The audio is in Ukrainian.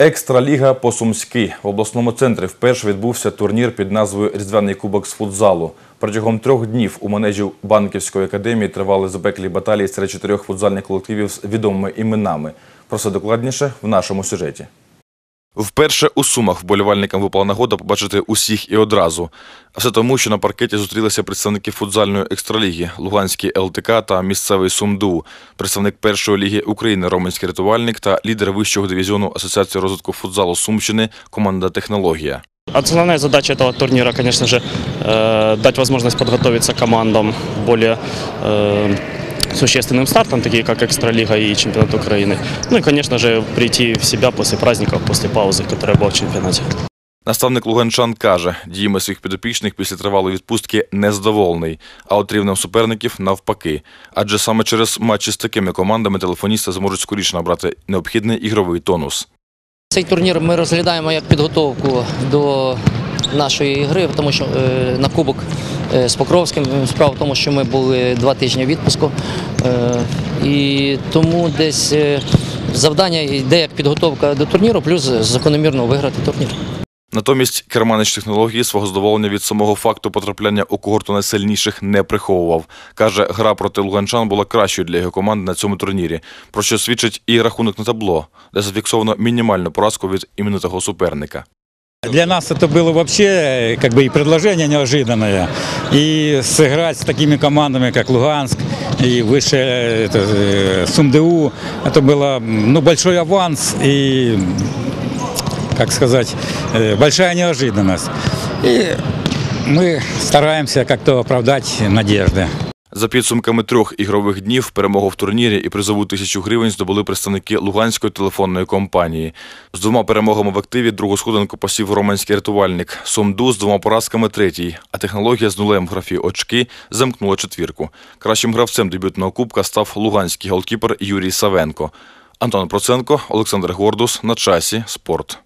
Екстраліга по-сумськи в обласному центрі вперше відбувся турнір під назвою Різдвяний кубок з футзалу. Протягом трьох днів у манежі банківської академії тривали запеклі баталії серед чотирьох футзальних колективів з відомими іменами. Про це докладніше в нашому сюжеті. Вперше у Сумах вболівальникам випала нагода побачити усіх і одразу. А все тому, що на паркеті зустрілися представники футзальної екстраліги, Луганський ЛТК та місцевий СумДУ, представник першої ліги України Романський рятувальник та лідер вищого дивізіону Асоціації розвитку футзалу Сумщини команда Технологія. Основная задача этого турнира, конечно же, э, дать возможность подготовиться командам более э, существенным стартам, такие как Экстралига и Чемпионат Украины. Ну и, конечно же, прийти в себя после праздников, после паузы, которая была в чемпионате. Наставник Луганчан каже, діями своїх підопічних після тривалої відпустки незадоволений, а от рівнем суперників навпаки. Адже саме через матчі з такими командами телефоністи зможуть скоріше набрати необхідний ігровий тонус. Цей турнір ми розглядаємо як підготовку до нашої гри, тому що е, на кубок е, з Покровським справа в тому, що ми були два тижні відпуску. Е, і тому десь завдання йде як підготовка до турніру, плюс закономірно виграти турнір. Натомість керманич технології свого задоволення від самого факту потрапляння у когорту найсильніших не приховував. Каже, гра проти луганчан була кращою для його команди на цьому турнірі, про що свідчить і рахунок на табло, де зафіксовано мінімальну поразку від іменитого суперника. Для нас это было вообще э, как бы и предложение неожиданное. И сыграть с такими командами, как Луганск и выше э, это, э, СумДУ, это было ну, большой аванс и, как сказать, э, большая неожиданность. И мы стараемся как-то оправдать надежды. За підсумками трьох ігрових днів перемогу в турнірі і призову тисячу гривень здобули представники Луганської телефонної компанії. З двома перемогами в активі другу сходинку посів романський рятувальник. Сумду з двома поразками третій, а технологія з нулем в графі очки замкнула четвірку. Кращим гравцем дебютного кубка став луганський голкіпер Юрій Савенко. Антон Проценко, Олександр Гордус на часі. Спорт.